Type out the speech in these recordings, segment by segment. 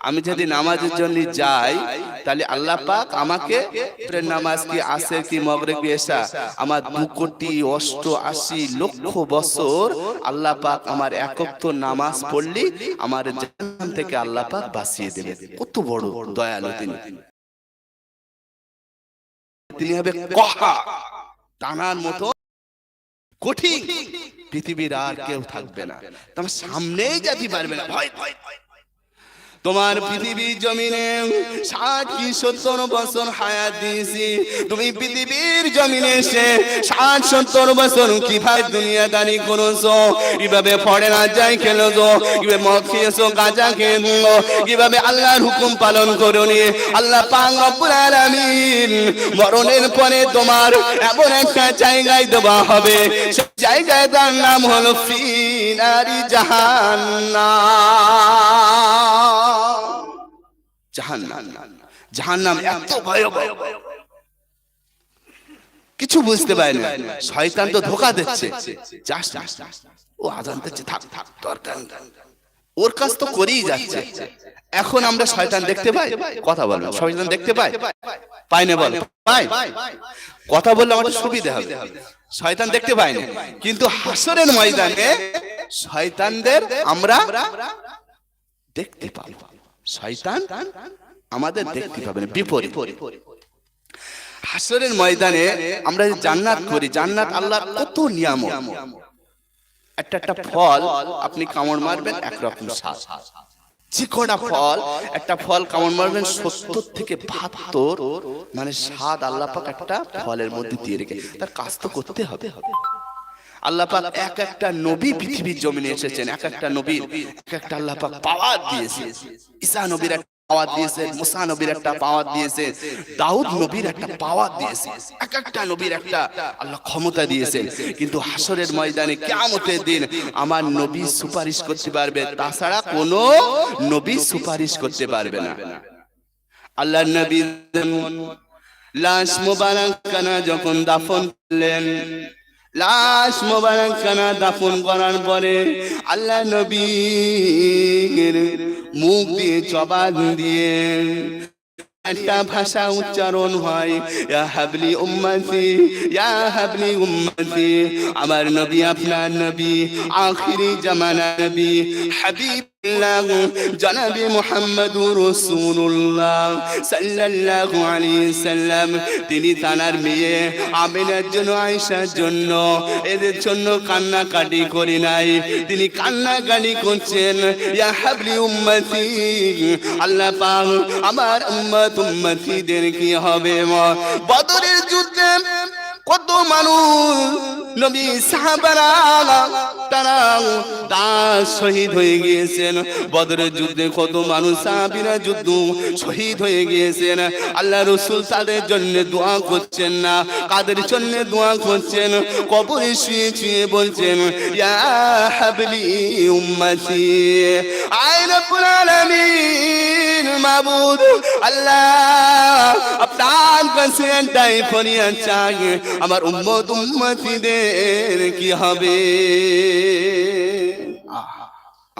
আমি যদি নামাজের জন্য যাই তাহলে আল্লাহ পাক আমাকে নামাজ কি আসে কি মগরে কি এসা। আমার দু কোটি অষ্ট আশি লক্ষ বছর আল্লাহ পাক আমার একত্ব নামাজ পড়লি আমার জাহান্নাম থেকে আল্লাহ পাক বাঁচিয়ে দেবে। কত বড় দয়ালু তিনি। তিনি। হবে কহা। টানার মতো কঠিন। পৃথিবীর আর কেউ থাকবে না। তোমার সামনেই যেতে পারবে না। ভয়। ভয় ভয় তোমার পৃথিবী জমিনে ষাট কি সত্তর বছর হায়াত দিয়েছি। তুমি পৃথিবীর জমিনে এসে ষাট সত্তর বছর কীভাবে দুনিয়াদারি করেছ? কীভাবে ফড়ে না যাই খেলেছো? কীভাবে মদ খেয়েছো, গাঁজা খেয়েছো? কীভাবে আল্লাহর হুকুম পালন করনি? আল্লাহ পাক রব্বুল মরণের পরে তোমার এমন একটা জায়গায় দেওয়া হবে। সেই জায়গায় তার নাম হলো ফিনারি জাহান্নাম। জাহান্নাম। জাহান্নাম এত ভয়াবহ। কিছু বুঝতে পারে না। শয়তান তো ধোকা দিচ্ছে। যাস যাস যাস। ও আজান দিচ্ছে থাক থাক দরকার ওর কাজ তো করেই যাচ্ছে। এখন আমরা শয়তান দেখতে পাই? কথা বলব শয়তান দেখতে পাই? পাই। না বল। পাই কথা বললে আমাদের সুবিধা হবে। শয়তান দেখতে পাই না। কিন্তু হাসরের ময়দানে শয়তানদের আমরা দেখতে পাবো। শয়তান আমাদের দেখতে পাবে না বিপরীত। হাসরের ময়দানে আমরা জান্নাত করি জান্নাত আল্লাহর কত নিয়ামত। একটা একটা ফল আপনি কামড় মারবেন একরকম স্বাদ যে কটা ফল একটা ফল কামড় মারবেন সত্তর থেকে বাহাত্তর মানে স্বাদ আল্লাহ পাক একটা ফলের মধ্যে দিয়ে রেখে তার কাজ তো করতে হবে। হবে। আল্লাহ পাক এক একটা নবী পৃথিবীর জমিনে এসেছেন এক একটা নবীর এক একটা আল্লাহ পাক পাওয়ার দিয়েছে। ঈসা নবীর একটা পাওয়ার দিয়েছে মুসা নবীর একটা পাওয়ার দিয়েছে দাউদ নবীর একটা পাওয়ার দিয়েছে এক একটা নবীর একটা আল্লাহ ক্ষমতা দিয়েছে। কিন্তু হাসরের ময়দানে কিয়ামতের দিন আমার নবী সুপারিশ করতে পারবে তাছাড়া কোনো নবী সুপারিশ করতে পারবে না। আল্লাহ নবী লাশ মোবারক কানা যখন দাফন করলেন লাশ মোবারক কানা দাফন করার পরে আল্লাহ নবীর মুখ দিয়ে জবান দিয়ে একটা ভাষা উচ্চারণ হয়, ইয়া হাবলি উম্মতি, ইয়া হাবলি উম্মতি, আমার নবী আপনার নবী, আখিরি জামানা নবী হাবিবুল্লাহ জনাবি মুহাম্মদুর রাসূলুল্লাহ সাল্লাল্লাহু আলাইহি সাল্লাম। তিনি তানার মেয়ে আমিনার জন্য, আয়েশার জন্য এদের জন্য কান্নাকাটি করি নাই। তিনি কান্নাকাটি করছেন, ইয়া হাবলি উম্মতি, আল্লাহ পাক আমার উম্মত উম্মতিদের কি হবে? বদরের যুদ্ধে কত মানুষ নবী সাহাবারা তারা দাস শহীদ হয়ে গিয়েছেন। বদরের যুদ্ধে কত মানুষ সাহাবিরা যুদ্ধ শহীদ হয়ে গিয়েছেন। আল্লাহ রসুল তাদের জন্য দোয়া করছেন না, কাদের জন্য দোয়া করছেন? কবরে শুয়ে শুয়ে বলছেন, ইয়া হাবলি উম্মতি, আয় রব্বুল মাবুদ, আল্লাহ, আপনার কাছে একটাই ফরিয়াদ চাই আমার উম্মত উম্মতিদের কি হবে?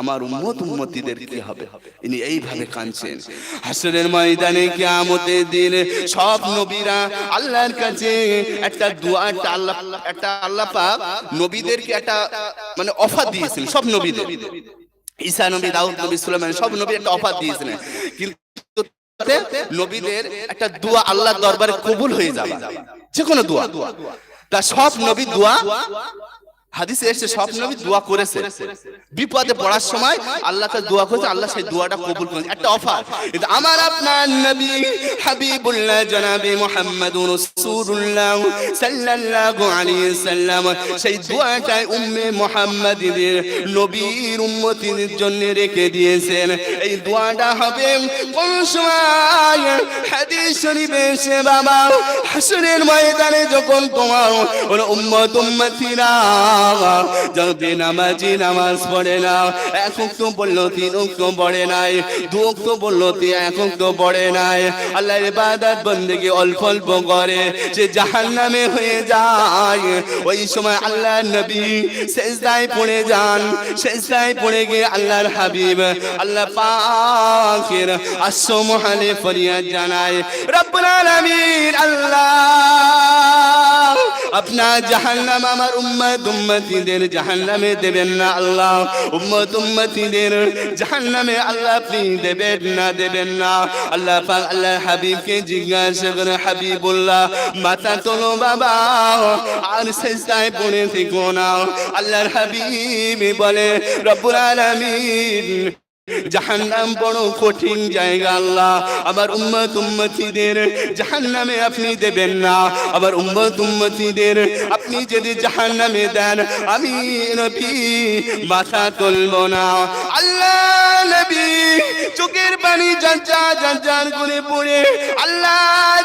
আমার উম্মত উম্মতিদের কি হবে? ইনি এইভাবে কাঁদছেন। হাসরের ময়দানে কিয়ামতের দিন সব নবীরা আল্লাহর কাছে একটা দোয়া, একটা আল্লাহ একটা আল্লাহ পাক নবীদেরকে একটা মানে অফার দিয়েছেন সব নবীদের। ঈসা নবী, দাউদ নবী, সুলাইমান, সব নবী একটা অফার দিয়েছিলেন। নবীদের একটা দোয়া দরবারে কবুল হয়ে যাবে। যে কোনো দোয়া। তা সব নবী দোয়া হাদিসে এসে সব নবী দোয়া করেছে। বিপদে পড়ার সময় আল্লাহ কাছে দোয়া করেছে আল্লাহ সেই দোয়াটা কবুল করেছে। একটা অফার। কিন্তু আমার আপনার নবী হাবিবুল্লাহ জনাবে মুহাম্মাদুর রাসূলুল্লাহ সাল্লাল্লাহু আলাইহি সাল্লাম সেই দোয়াটাই উম্মে মুহাম্মাদিদের নবীর উম্মতিদের জন্য রেখে দিয়েছেন। এই দোয়াটা হবে কোন সময় হাদিস শরীফে এসে বাবা হাসরের ময়দানে যখন তোমার উম্মত উম্মতিরা যদি নামাজি, নামাজ পড়ে না, এক উক্ত বলল, তিন উক্ত পড়ে নাই, দু উক্ত বলল তিন এক উক্ত পড়ে নাই। আল্লাহ ইবাদত বন্দেগি অল্প অল্প করে সে জাহান্নামে হয়ে যায়। ওই সময় আল্লাহ নবী শেষদায় পড়ে যান শেষদায় পড়ে গিয়ে আল্লাহর হাবিব, আল্লাহ পাকের আসমহালে ফরিয়াদ জানায়, রব্বুল আলামিন, আল্লাহ! আপনার জাহান্নাম আমার উম্মত, উম্মতিদের জাহান্নামে দেবেন না আল্লাহ। উম্মত, উম্মতিদের জাহান্নামে আল্লাহ আপনি দেবেন না দেবেন না। আল্লাহ পাক আল্লাহ হাবিবকে জিজ্ঞাসা করে, হাবিবুল্লাহ মাথা তোলো বাবা, আর শেষদায় পড়ে থেকো না। আল্লাহর হাবিব বলে, রব্বুল আলামিন জাহান্নাম বড় কঠিন জায়গা আল্লাহ। উম্মত উম্মতিদের জাহান্নামে আপনি দেবেন না। উম্মত উম্মতিদের আপনি যদি জাহান্নামে দেন, আমি নবী, মাথা তুলব না। আল্লাহ নবী, চোখের পানি জানজা জানজান করে পড়ে, আল্লাহ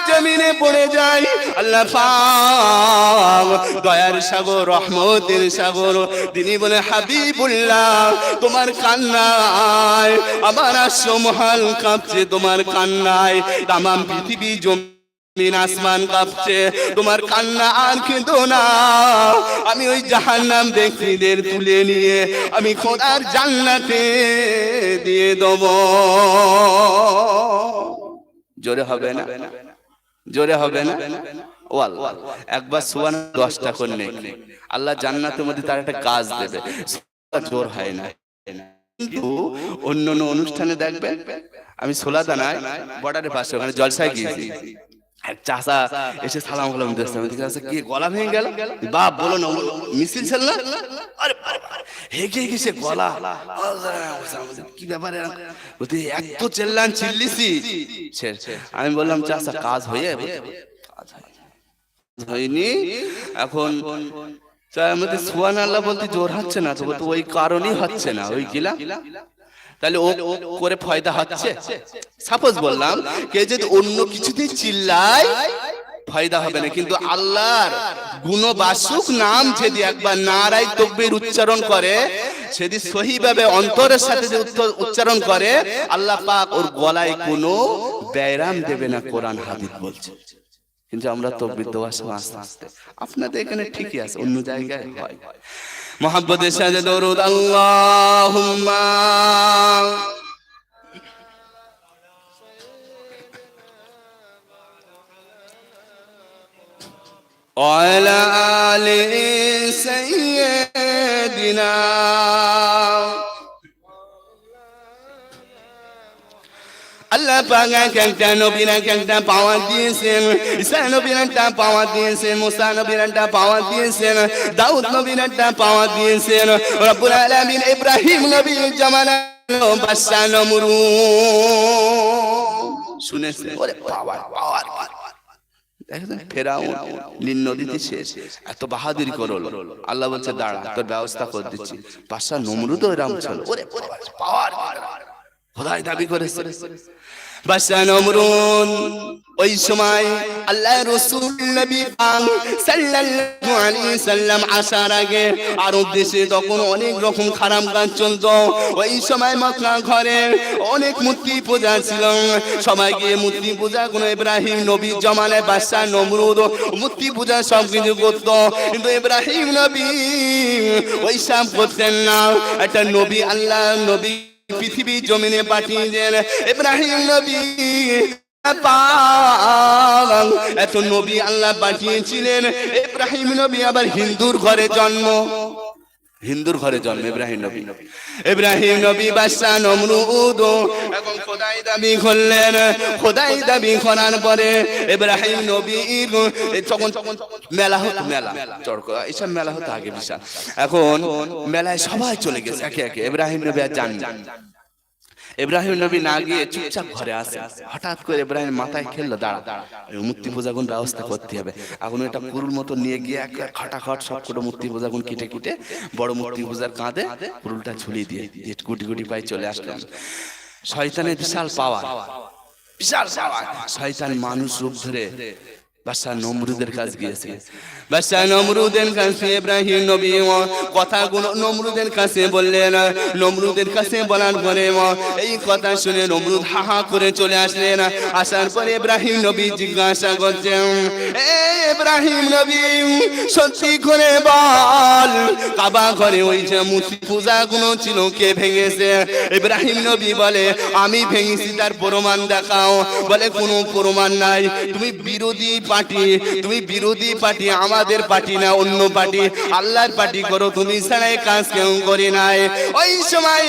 জমিনে পড়ে যায়। আল্লাহ পাক দয়ার সাগর, রহমতের সাগর। তিনি বলে, হাবিবুল্লাহ, তোমার কান্নায় আমার আসমহাল কাঁপছে তোমার কান্নায়। তামাম পৃথিবী জমিন আসমান কাঁপছে। তোমার কান্না আর কিন্তু না। আমি ওই জাহান্নাম ব্যক্তিদের তুলে নিয়ে আমি খোদার জান্নাতে দিয়ে দেব। জোরে হবে না? জোরে হবে না? ও আল্লাহ, একবার সুবান দশটা করে আল্লাহ জান্নাতের মধ্যে তার একটা কাজ দেবে। জোর হয় না। কিন্তু অন্য অন্য অনুষ্ঠানে দেখবেন আমি সোলা দানায় বর্ডারের পাশে ওখানে জলসায় গিয়েছি। চাষা এসে সালাম আচ্ছা, কি গলা ভেঙে গেল? বলো না মিছিল ছিল না? হেগে গলা। কি ব্যাপারে বলতে চেল্লান চিল্লিসি সে- আমি বললাম চাষা কাজ হয়ে কাজ হয়নি? এখন মধ্যে সুয়ান আল্লাহ বলতে জোর হচ্ছে না তো ওই কারণেই হচ্ছে না, ওই গিলা। তাহলে ও করে ফয়দা হচ্ছে সাপোজ বললাম কে যদি অন্য কিছুতে চিল্লায়, ফয়দা হবে না। কিন্তু আল্লাহর গুণবাসুক নাম যদি একবার নারাই তকবির উচ্চারণ করে সেদি সহিভাবে অন্তরের সাথে যে উচ্চারণ করে, আল্লাহ পাক ওর গলায় কোনো ব্যায়াম দেবে না, কোরআন হাদিস বলছে। কিন্তু আমরা তো বিদ্যবাস আস্তে আস্তে আপনাদের এখানে ঠিকই আছে অন্য জায়গায় হয় মোহাম্মদের সাথে দরুদ আল্লাহুম্মা وعلى آل سيدنا আল্লাহ পাক এক একটা নবীর এক একটা পাওয়া দিয়েছেন, ঈসা নবীর পাওয়া দিয়েছেন, মুসা নবীর পাওয়া দিয়েছেন, দাউদ নবীর পাওয়া দিয়েছেন, রব্বুল আলামিন ইব্রাহিম নবীর জামানা বাদশা নমরুদ শুনেছেন? ওরে পাওয়ার পাওয়ার ফেরাউন নীল নদীতে শেষ এত আল্লাহ বলছে ব্যবস্থা ওই সময় আল্লাহ রসুল আসার আগে। আরব দেশে তখন অনেক রকম খারাপ কাজ চলতো। ওই সময় ঘরে অনেক মূর্তি পূজা ছিল। সবাই গিয়ে মূর্তি পূজা কোন ইব্রাহিম নবী জমানায় বাদশা নমরুদ মূর্তি পূজা সব কিছু করতো। কিন্তু ইব্রাহিম নবী ওই সব করতেন না। একটা নবী, আল্লাহ নবী পৃথিবী জমিনে পাঠিয়েছেন। ইব্রাহিম নবী এত নবী আল্লাহ পাঠিয়েছিলেন। এব্রাহিম নবী আবার হিন্দুর ঘরে জন্ম। হিন্দুর ঘরে জন্ম ইব্রাহিম নবী। ইব্রাহিম নবী বাদশা নমরুদ। এবং খোদাই দাবি করলেন খোদাই দাবি করার পরে ইব্রাহিম নবী তখন মেলা হতো মেলা চড়ক এইসব মেলা হতো আগে বিশাল। এখন মেলায় সবাই চলে গেছে একে একে। ইব্রাহিম নবী আর যান ইব্রাহিম নবী না গিয়ে চুপচাপ ঘরে আসে। হঠাৎ করে ইব্রাহিম মাথায় খেললো দাঁড়া। মূর্তি পূজা কোন ব্যবস্থা করতে হবে। এখন এটা কুরুর মতো নিয়ে গিয়ে এক খাটাখাট সব কটা মূর্তি পূজা কোন কেটে কেটে বড় মূর্তি পূজার কাঁধে কুরুলটা ঝুলিয়ে দিয়ে গুটি গুটি পাই চলে আসলাম শয়তানের বিশাল পাওয়ার। বিশাল পাওয়ার। শয়তান মানুষ রূপ ধরে বাদশাহ ইব্রাহিম নবী জিজ্ঞাসা করছেন নবী, সত্যি বল, কাবা ঘরে ওই যে মূর্তি পূজা গুলো ছিল, কে ভেঙেছে? ইব্রাহিম নবী বলে, আমি ভেঙেছি, তার প্রমাণ দেখাও। বলে, কোনো প্রমাণ নাই। তুমি বিরোধী পার্টি, তুমি বিরোধী পার্টি, আমাদের পার্টি না, অন্য পার্টি। আল্লাহর পার্টি করো, তুমি ছাড়াই কাজ কেউ করে নাই। ওই সময়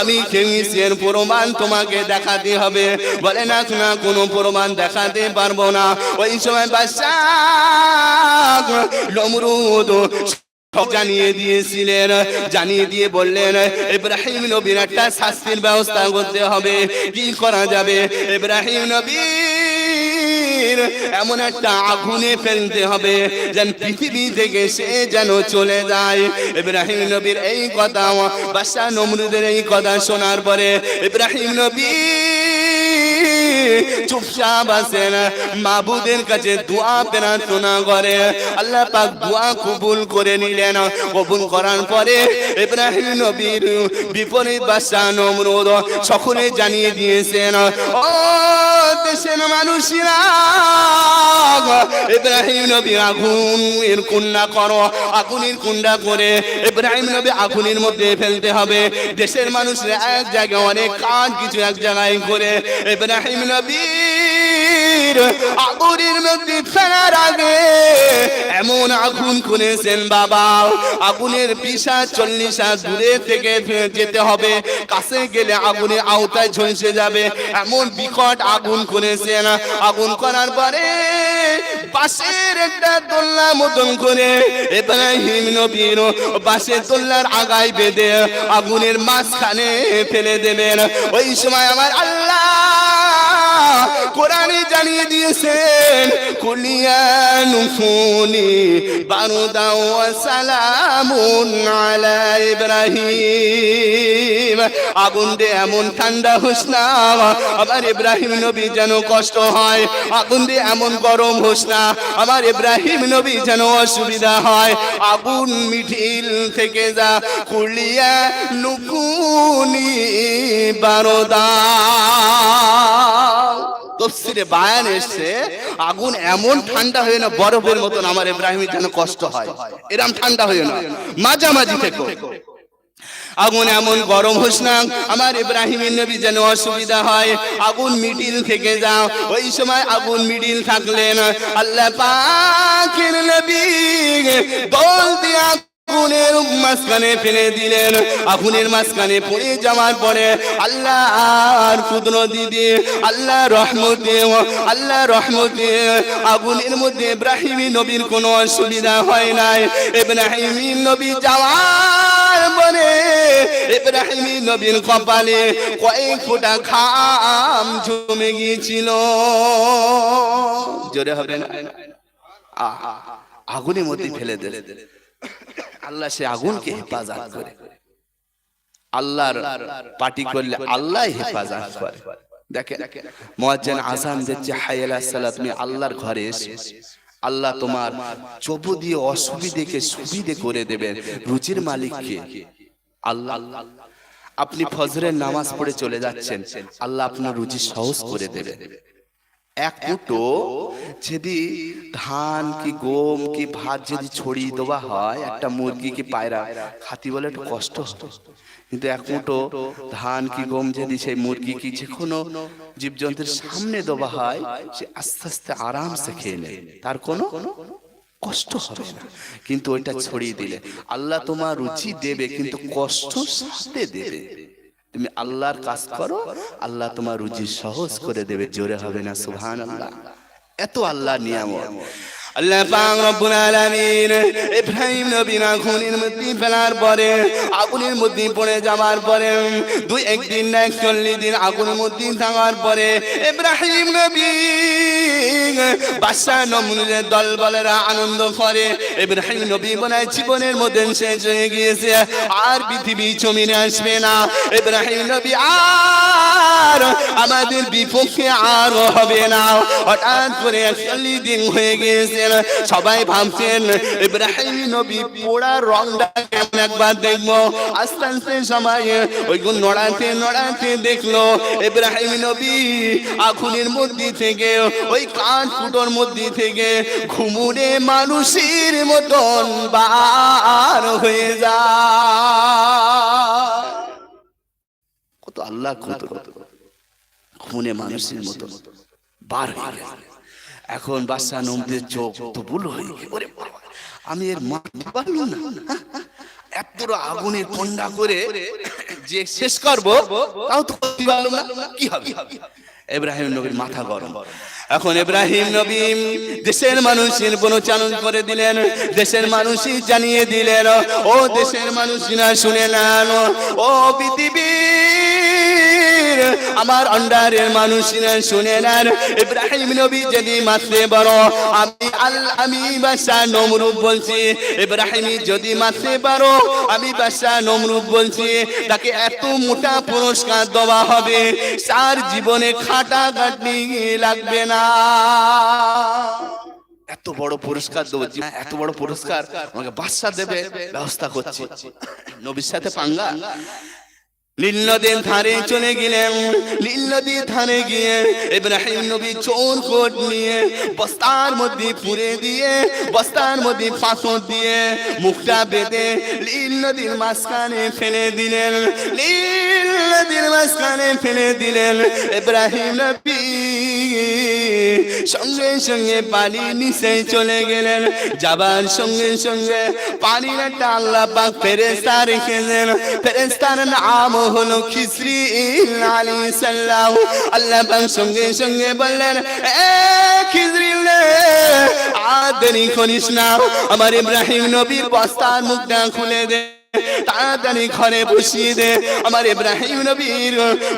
আমি এর প্রমাণ তোমাকে দেখাতে হবে। বলে, না না কোনো প্রমাণ দেখাতে পারব না। ওই সময় নমরুদ সব জানিয়ে দিয়েছিলেন, জানিয়ে দিয়ে বললেন, ইব্রাহিম নবীর একটা শাস্তির ব্যবস্থা করতে হবে। কি করা যাবে? ইব্রাহিম নবীর এমন একটা আগুনে ফেলতে হবে যেন পৃথিবী থেকে সে যেন চলে যায়। ইব্রাহিম নবীর এই কথা, বাদশাহ নমরুদের এই কথা শোনার পরে ইব্রাহিম নবী চুপচাপ আছেন মাবুদের কাছে দোয়া করে। আল্লাহ পাক দোয়া কবুল করে নিলেন। কবুল করার পরে নবীর বিপরীত নমরুদ সকলে জানিয়ে দিয়েছেন, ও দেশের মানুষরা নবী কুন্ডা করো, আগুনের কুন্ডা করে নবী আগুনের মধ্যে ফেলতে হবে। দেশের মানুষরা এক জায়গায় অনেক কাজ কিছু এক জায়গায় করে ইব্রাহিম নবীর আগুনের মধ্যে ফেলার আগে এমন আগুন করেছেন বাবা। আগুনের পিসা চল্লিশ দূরে থেকে যেতে হবে। কাছে গেলে আগুনের আওতায় ঝলসে যাবে। এমন বিকট আগুন করেছেন আগুন করার পরে পাশের একটা দোল্লা মতন করে ইব্রাহিম নবীর পাশের দোল্লার আগায় বেঁধে আগুনের মাঝখানে ফেলে দেবেন। ওই সময় আমার আল্লাহ কোরআনে জানিয়ে দিয়েছেন কুলিয়ানুফুনি বারুদা ওয়া সালামুন আলা ইব্রাহিম। আগুন দে এমন ঠান্ডা হোস না আমার ইব্রাহিম নবী যেন কষ্ট হয়। আগুন দিয়ে এমন গরম হোস না আমার ইব্রাহিম নবী যেন অসুবিধা হয়। আগুন মিঠিল থেকে যা কুলিয়া নুকুনি বারোদা। তফসিরে বায়ান এসছে, আগুন এমন ঠান্ডা হয়ে না বরফের মতন আমার ইব্রাহিমের যেন কষ্ট হয়। এরম ঠান্ডা হয়ে না, মাঝামাঝি থেকে আগুন এমন গরম হোস না, আমার ইব্রাহিমের নবী যেন অসুবিধা হয়। আগুন মিডিল থেকে যাও, ওই সময় আগুন মিডিল থাকলেন আল্লাহ পাকের নবী দল দিয়া আগুনের মাঝখানে ফেলে দিলেন। আগুনের মাঝখানে পড়ে যাওয়ার পরে আল্লাহ আর কুদরতি দিয়ে আল্লাহ রহমতে আল্লাহ রহমতে আগুনের মধ্যে ইব্রাহিমী নবীর কোনো অসুবিধা হয় নাই। ইব্রাহিমী নবী যাওয়ার পরে ইব্রাহিমী নবীর কপালে কয়েক ফোঁটা খাম জমে গিয়েছিল। জোরে হবে না? আগুনের মধ্যে ফেলে দিলে আল্লাহ সে আগুনকে হেফাজত করে। আল্লাহর পার্টি করলে আল্লাহ হেফাজত করে। দিচ্ছে সালাত তুমি আল্লাহর ঘরে এসে। আল্লাহ তোমার অসুবিধেকে সুবিধে করে দেবেন রুচির মালিককে। আল্লাহ, আপনি ফজরের নামাজ পড়ে চলে যাচ্ছেন। আল্লাহ আপনার রুচি সহজ করে দেবে এক মুঠো যদি ধান কি গম কি ভাত যদি ছড়িয়ে দেওয়া হয়, একটা মুরগি কি পায়রা খাতি বলে একটু কষ্ট হবে কিন্তু এক মুঠো ধান কি গম যদি সেই মুরগি কি যে কোনো জীবজন্তুর সামনে দেওয়া হয়, সে আস্তে আস্তে আরামসে খেয়ে নেয় তার কোনো কষ্ট হবে না। কিন্তু ওইটা ছড়িয়ে দিলে আল্লাহ তোমার রুচি দেবে, কিন্তু কষ্ট সাথে দেবে। তুমি আল্লাহর কাজ করো, আল্লাহ তোমার রুজি সহজ করে দেবে। জোরে হবে না সুহান আল্লাহ এত আল্লাহ নিয়ামত। আল্লাহ পাক রব্বুল আলামিন ইব্রাহিম নবীর আগুনের মধ্যে ফেলার পরে, আগুনের মধ্যে পড়ে যাওয়ার পরে, দুই একদিন না একচল্লিশ দিন আগুনের মধ্যে থাকার পরে ইব্রাহিম নবী নমরুদের দল বলেরা আনন্দ করে, ইব্রাহিম নবী হয় জীবনের মধ্যে শেষ হয়ে গিয়েছে, আর পৃথিবী জমিনে আসবে না। ইব্রাহিম নবী আর আমাদের বিপক্ষে আর হবে না। হঠাৎ করে একচল্লিশ দিন হয়ে গিয়েছেন সবাই ভাবছেন, ইব্রাহিম নবী পোড়া রংটা কেমন একবার দেখব আস্তে আস্তে সবাই ওই গুণ নড়াতে নড়াতে দেখল, ইব্রাহিম নবী আগুনের মধ্যে থেকে, ওই কাঠ ফুটোর মধ্যে থেকে ঘুমুরে মানুষের মতন বার হয়ে যায় কত আল্লাহ কত খুনে মানুষের মতো বার হয়ে গেছে। এখন বাচ্চা নমদের চোখ তো ভুল হয়ে আমি এর মারতে পারল না? এত বড় আগুনের কন্ডা করে যে শেষ করব, তাও তো পারলাম না। কি হবে? ইব্রাহিম নবীর মাথা গরম। এখন ইব্রাহিম নবী দেশের মানুষের বনচালন করে দিলেন, দেশের মানুষই জানিয়ে দিলেন, ও দেশের মানুষরা শুনে নেন, ও পৃথিবীর আমার আন্ডারের মানুষরা শুনে নেন। ইব্রাহিম নবী যদি মাত্রে বড়, আমি আল আমি বাসা নমরুদ বলছি। ইব্রাহিম যদি মাত্রে পারো আমি বাসা নমরুদ বলছি। তাকে এত মোটা পুরস্কার দেওয়া হবে, তার জীবনে খাটা খাটনি লাগবে না। এত বড় পুরস্কার দেবো এত বড় পুরস্কার আমাকে বাদশা দেবে, ব্যবস্থা করছি। নবীর সাথে পাঙ্গা? নীল ধারে চলে গেলেন। নীল নদীর ধারে গিয়ে ইব্রাহিম নবী চোর কোট নিয়ে বস্তার মধ্যে পুরে দিয়ে, বস্তার মধ্যে পাথর দিয়ে মুখটা বেঁধে মাঝখানে ফেলে দিলেন। নীল মাঝখানে ফেলে দিলেন ইব্রাহিম নবী। সঙ্গে সঙ্গে পানি নিচে চলে গেলেন। যাবার সঙ্গে সঙ্গে পানির একটা আল্লাহ পাক ফেরেস্তা রেখেছেন ফেরেস্তার নাম হলো খিসরি আলী সাল্লাহ আল্লাহ পাক সঙ্গে সঙ্গে বললেন, এ খিসরি আর দেরি না। আমার ইব্রাহিম নবী বস্তার মুখটা খুলে দে। তাড়াতাড়ি ঘরে বসিয়ে দে। আমার ইব্রাহিম নবীর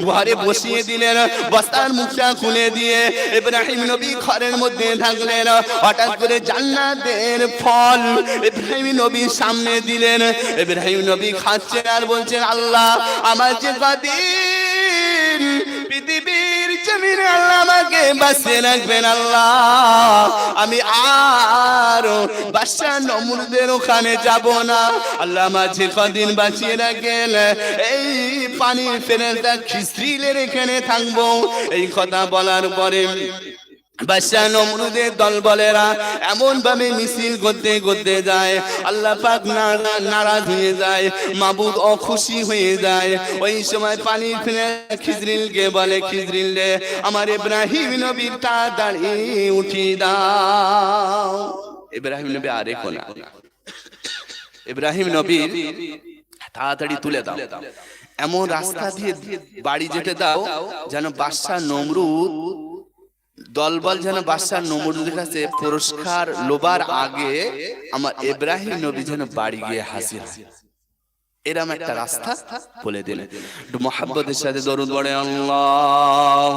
ঘরে বসিয়ে দিলেন। বস্তার মুখটা খুলে দিয়ে ইব্রাহিম নবী ঘরের মধ্যে থাকলেন হঠাৎ করে জান্নাতের ফল ইব্রাহিম নবীর সামনে দিলেন। ইব্রাহিম নবী খাচ্ছেন আর বলছেন, আল্লাহ, আমার যে কদিন পৃথিবীর জমিনে আল্লাহ আমাকে বাঁচিয়ে রাখবেন আল্লাহ। আমি আর বাদশাহ নমরুদের ওখানে যাব না। আল্লাহ মাঝে কদিন বাঁচিয়ে রাখেন। এই পানির ফেরেটা খিস্ত্রিলের এখানে থাকব। এই কথা বলার পরে বাদশাহ নমরুদের দল বলেরা, এমন ভাবে মিছিল করতে করতে যায়। আল্লাহ পাক নারাজ হয়ে যায়, মাবুদ অখুশি হয়ে যায়। ওই সময় পানি ফেলে খিজরিলকে বলে, খিজরিল রে, আমার ইব্রাহিম নবীর তাড়াতাড়ি উঠি দাও। ইব্রাহিম নবী আরে কোনা ইব্রাহিম নবীর তাড়াতাড়ি তুলে দাও। এমন রাস্তা দিয়ে বাড়ি যেতে দাও যেন বাদশাহ নমরুদ দলবল যেন বাদশাহ নমরুদের কাছে পুরস্কার লোবার আগে আমার ইব্রাহিম নবী যেন বাড়ি গিয়ে হাজির। এরম একটা রাস্তা বলে দিলেন। মোহাম্মদের মহাব্বতের সাথে দরুদ পড়ে আল্লাহ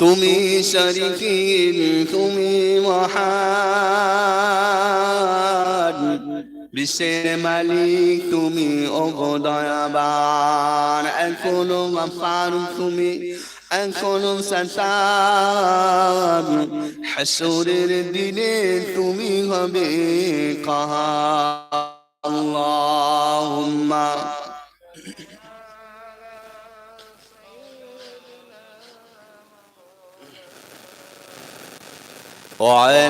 তুমি শরীফিন তুমি মহান। বিশ্বের মালিক তুমি অগদয়াবান এখনও মাফার তুমি, এখনও সতার হাসরের দিনে তুমি হবে কাহা আল্লাহুম্মা وعلى